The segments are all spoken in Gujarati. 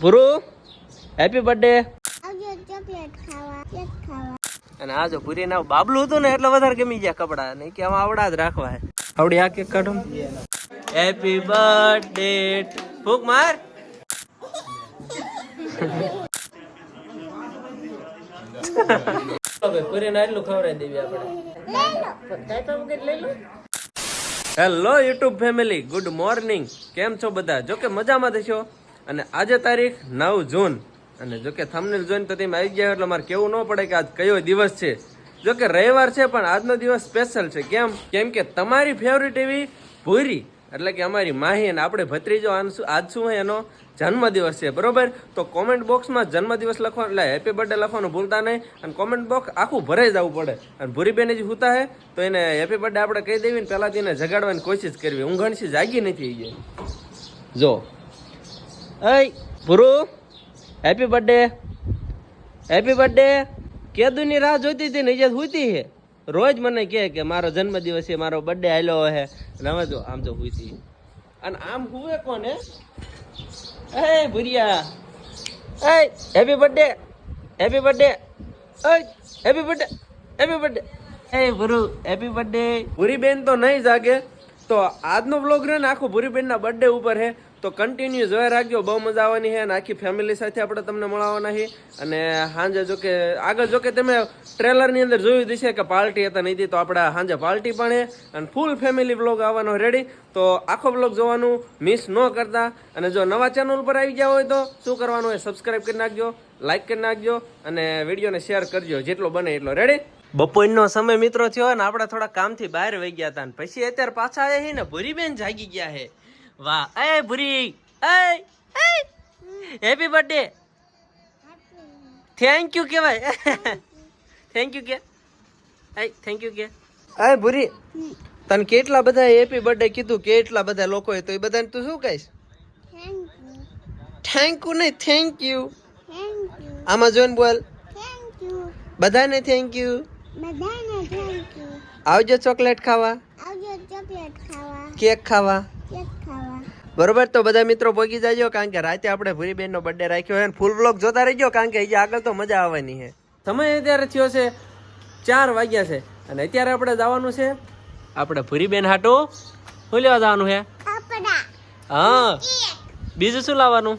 પુરુ હેપી બર્થડે અને આ જો પૂરી ના બાબલું હતું ને એટલે વધારે ગમી ગયા કપડા. નહીં કે આમાં આવડા જ રાખવા હે. આવડી આ કેક કાઢો. હેપી બર્થડે ફૂક માર. Hello YouTube family good morning કેમ છો બધા? જો કે મજામાં થશો અને આજે તારીખ નવ જૂન. અને જો કે થંબનેલ જોઈને તો તમે આવી ગયા એટલે મારે કેવું ન પડે કે આજ કયો દિવસ છે. જો કે રવિવાર છે, પણ આજનો દિવસ સ્પેશિયલ છે. કેમ? કેમ કે તમારી ફેવરિટ એવી ભૂરી, એટલે કે અમારી માહી અને આપણે ભત્રીજો આજ શું હોય એનો જન્મદિવસ છે. બરોબર? તો કોમેન્ટ બોક્સમાં જન્મદિવસ લખવા, એટલે હેપી બર્થડે લખવાનું ભૂલતા નહીં. અને કોમેન્ટ બોક્સ આખું ભરાઈ જવું પડે. અને ભૂરીબેન જે હોતા હે, તો એને હેપી બર્થડે આપણે કહી દેવી ને પહેલાં તેને જગાડવાની કોશિશ કરવી. ઊંઘણસી જાગી નથી ગઈ જો. અય, Bhuru happy birthday happy birthday કેદુની રાહ જોઈતી હતી ને જે હુતી હે. રોજ મને કહે કે મારો જન્મદિવસ છે, મારો બર્થડે આવેલો હે. અને હવે જો આમ જો હુતી અને આમ હુવે કોને? એ ભુરિયા. એ હેપી બર્થડે હેપી બર્થડે એ હેપી બર્થડે હેપી બર્થડે એ ભુરુ હેપી બર્થડે ભૂરી બેન તો નહીં જાગે. તો આજનો બ્લોગ રહે ને આખો ભૂરી બેનના બર્થડે ઉપર છે તો કન્ટિન્યુ જોઈ રાખજો. બહુ મજા આવવાની છે અને આખી ફેમિલી સાથે આપણે તમને મળવાના છે. અને સાંજે જો કે, આગળ જો કે તમે ટ્રેલરની અંદર જોયું દિશે કે પાર્ટી હતા નહીં તો આપણે સાંજે પાર્ટી પણ છે. અને ફૂલ ફેમિલી બ્લોગ આવવાનો રેડી તો આખો બ્લોગ જોવાનું મિસ ન કરતા. અને જો નવા ચેનલ ઉપર આવી ગયા હોય તો શું કરવાનું હોય સબસ્ક્રાઇબ કરી નાખજો લાઈક કરી નાખજો, અને વિડીયોને શેર કરજો. જેટલો બને એટલો. રેડી બપોરનો સમય મિત્રો થયો ને આપણે થોડા કામથી બહાર વહી ગયા હતા અને પછી અત્યારે પાછા આવ્યા છે ને, ભૂરીબેન જાગી ગયા છે વાહ. એ ભૂરી. એ હેપી બર્થડે થેન્ક યુ કહેવાય. થેન્ક યુ કે. એ થેન્ક યુ કે. એ ભૂરી તને કેટલા બધા હેપી બર્થડે કીધું? કેટલા બધા લોકોએ તો એ બધાને તું શું કહીશ? થેન્ક યુ નહીં થેન્ક યુ થેન્ક આમાં જોઈને બોલ. બધાને થેન્ક યુ બધાને થેન્ક યુ આવજો ચોકલેટ ખાવા. આવજો ચોકલેટ ખાવા. કેક ખાવા. બરોબર? તો બધા મિત્રો ભોગી જાજો કારણ કે રાતે આપણે ભૂરીબેનનો બર્થડે રાખ્યો છે ફૂલ બ્લોક જોતા રહીજો કારણ કે હજી આગળ તો મજા આવવાની છે. સમય અત્યારે થયો છે ચાર વાગ્યા છે અને અત્યારે આપણે જવાનું છે આપણે ભૂરીબેન હાટો શું લેવા જવાનું છે? હા. બીજું શું લાવવાનું?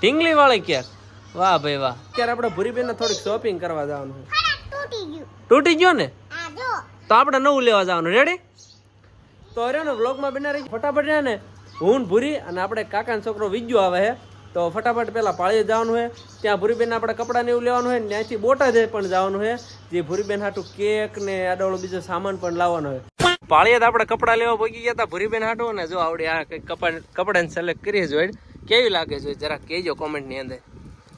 ઢીંગલી વાળી કેક. વાહ ભાઈ વાહ. અત્યારે આપણે ભૂરીબેનને થોડીક શોપિંગ કરવા જવાનું છે. તૂટી ગયો ને? તો આપણે નવું લેવા જવાનું. રેડી તો અરે ને વ્લોગમાં બના રહી ફટાફટ રહ્યા ને હું ભૂરી અને આપણે કાકાનો છોકરો વિજ્જુ આવે છે. તો ફટાફટ પેલા પાળીએ જવાનું છે. ત્યાં ભૂરીબેન આપણે કપડાં ને એવું લેવાનું હોય ને ત્યાંથી બોટાદે પણ જવાનું છે. જે ભૂરીબેન હાટું કેક ને આડોળો બીજો સામાન પણ લાવવાનો હોય પાળીએ આપણે કપડાં લેવા પહોંચી ગયા હતા. ભૂરીબેન હાટું. ને જો આવડે આ કંઈક કપડા કપડાને સિલેક્ટ કરીએ જોઈએ કેવી લાગે છે? જરા કહેજો કોમેન્ટની અંદર.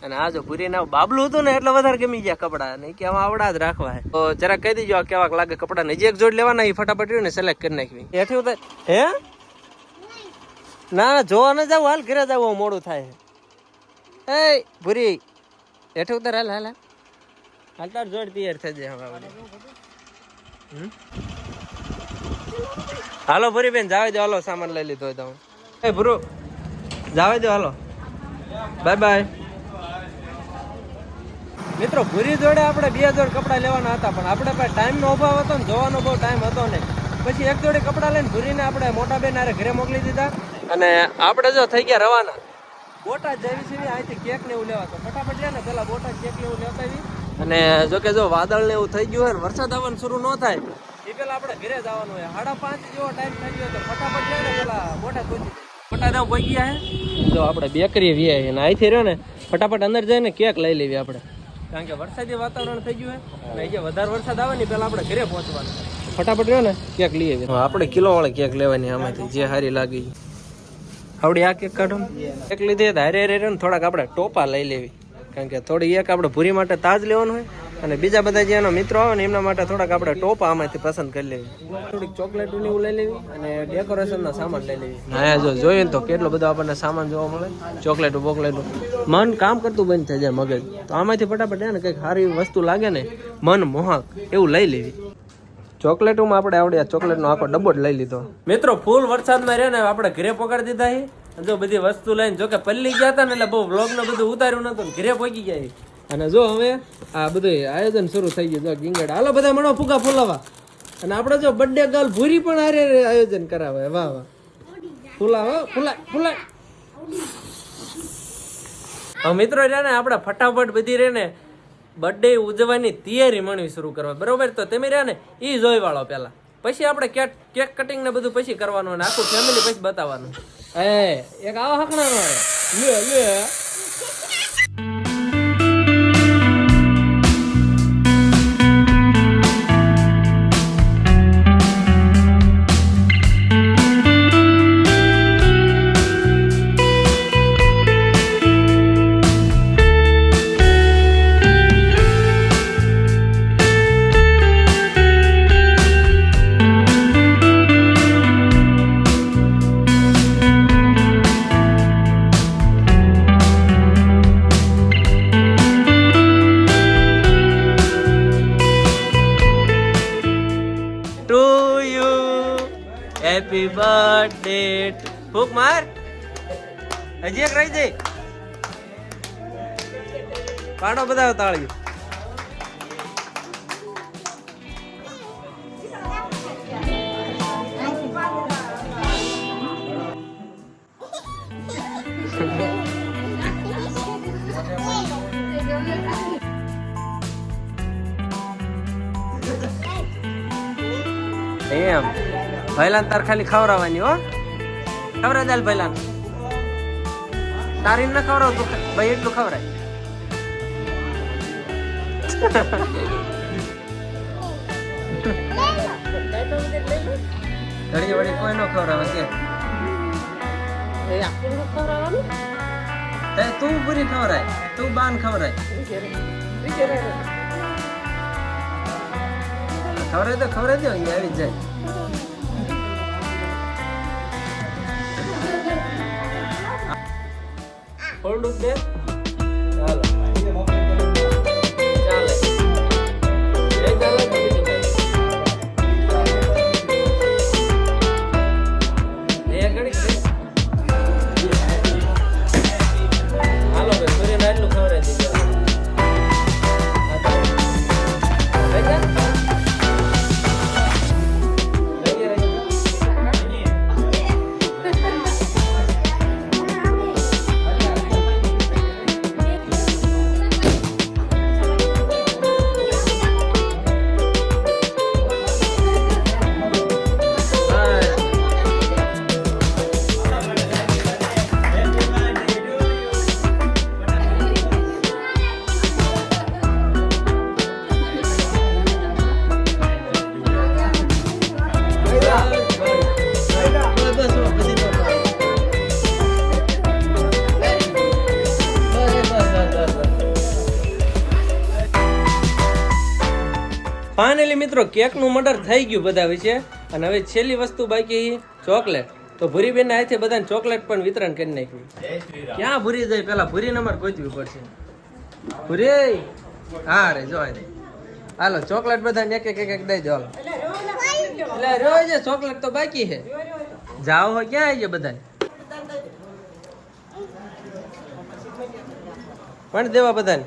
અને આ જો ભૂરી ના બાબલું હતું ને એટલે વધારે ગમી ગયા કપડા. નહીં કે આમાં આવડા જ રાખવા તો જરા કહી દેજો આ કેવાક લાગે કપડા ને. જે એક જોડ લેવાના એ ફટાફટ ને સિલેક્ટ કરી નાખવી. એથી ઉતાર. હે? ના ના જોવા ન જાવ હાલ ઘરે જાવ મોડું થાય એ ભૂરી. એઠે ઉતાર હાલ હાલ હાલ. તાર જોડ તૈયાર થઈ જાય હવે. હાલો ભૂરી બેન જાવે દો હાલો સામાન લઈ લીધો હોય તો એ ભૂરો જાવે દો હાલો. Bye bye. મિત્રો, ભૂરી જોડે આપણે બે જોડ કપડાં લેવાના હતા, પણ આપણે પાસે ટાઈમનો અભાવ હતો ને જોવાનો બહુ ટાઈમ હતો ને પછી એક જોડે કપડાં લઈને ભૂરીને આપણે મોટા બેન આરે ઘરે મોકલી દીધા અને આપણે જો થઈ ગયા રવાના. બોટાદ જેવી છે અહીંથી કેક ને એવું લેવા. તો ફટાફટ લે ને, પેલા બોટાદ કેક ને એવું લેતા આવી. અને જો કે જો વાદળ ને એવું થઈ ગયું હોય ને, વરસાદ આવવાનું શરૂ ન થાય, એ પેલા આપણે ઘરે જવાનું હોય. સાડા પાંચ જેવો ટાઈમ થઈ ગયો તો ફટાફટ લે ને, પેલા બોટાદ પહોંચી ફટાફટ પહોંચી ગયા હે. જો આપણે બેકરી વીએ અને અહીંથી રહ્યો ને, ફટાફટ અંદર જઈને કેક લઈ લેવી આપણે. કારણ કે વરસાદી વાતાવરણ થઈ ગયું છે અને જે વધારે વરસાદ આવે ને પેલા આપણે ઘરે પહોંચવાનું ફટાફટ રહ્યો ને ક્યાંક લઈએ આપણે કિલો વાળા ક્યાંક લેવાની આમાંથી જે સારી લાગી. આવડી આ કેક કાઢો એક લીધે હારે હારે ને થોડાક આપણે ટોપા લઈ લેવી. કારણ કે થોડી એક આપણે ભૂરી માટે તાજ લેવાનું હોય. અને બીજા બધા જે એના મિત્રો આવે ને એમના માટે થોડાક આપણે ટોપા આમાંથી પસંદ કરી લેવી. થોડીક ચોકલેટ ને એવું લઈ લેવી અને ડેકોરેશનના સામાન લઈ લેવી. હા જો જોઈએ ને તો કેટલો બધો આપણને સામાન જોવા મળે. ચોકલેટ બોકલેટ. મન કામ કરતું બંધ થઈ જાય મગજ. તો આમાંથી ફટાફટ હે ને કંઈક સારી વસ્તુ લાગે ને મન મોહક એવું લઈ લેવી. ચોકલેટોમાં આપણે આવડે ચોકલેટનો આખો ડબ્બો જ લઈ લીધો. મિત્રો ફૂલ વરસાદમાં રહે ને આપણે ઘરે પકડી દીધા છે જો બધી વસ્તુ લઈને જો કે પલ્લી ગયા હતા ને એટલે બહુ બ્લોગને બધું ઉતાર્યું નતું ને ઘરે પહોંચી ગયા છે. અને જો હવે આ બધું આયોજન શરૂ થઈ ગયું. જો ગીંગડ, હાલો બધા મણો ફૂગા ફૂલાવા. અને આપણે જો બર્થડે ગર્લ ભૂરી પણ હારે આયોજન કરાવે. વાહ વાહ. ફૂલાવા, ફૂલા ફૂલા. મિત્રો રહ્યા ને, આપણે ફટાફટ બધી રહે ને બર્થડે ઉજવવાની તૈયારી મણવી શરૂ કરવા. બરોબર? તો તમે રહ્યા ને એ જોઈ વાળો પહેલાં. પછી આપણે કેક કેક કટિંગ ને બધું પછી કરવાનું અને આખું ફેમિલી પછી બતાવવાનું. એ, એક આવા હકણા લે લે હેપી બર્થડે ફૂક માર. હજી એક રહી જઈ. પાડો બધા તાળી ભૈલાન તાર ખાલી ખવડાવવાની હો. ખવડાવ દાલ ભૈલાન. તારી ન ખવડાવ તું ભાઈ એટલું ખવડાય. ઘડી વળી કોઈ નો ખવડાવે કે? તે તું પૂરી ખવડાય તું બાન ખવડાય. ખવડાય તો ખવડાય દો અહીંયા આવી જાય. ફોલ્ડ દે ફાઇનલી મિત્રો, કેકનું મર્ડર થઈ ગયું બધા વિશે. અને હવે છેલ્લી વસ્તુ બાકી ચોકલેટ. તો ભૂરીબેન હાથે બધાને ચોકલેટ પણ વિતરણ કરી નાખ્યું. ક્યાં ભૂરી જાય પેલા ભૂરી નંબર ગોતવી પડશે. ભૂરી? હા રે, જો હાલો, ચોકલેટ બધાને એક એક એક દઈ દો એટલે રોજ ચોકલેટ તો બાકી છે. જાઓ હોય ક્યાં આવી ગયા બધા પણ દેવા બધાને.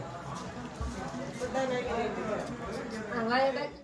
વાય બાકી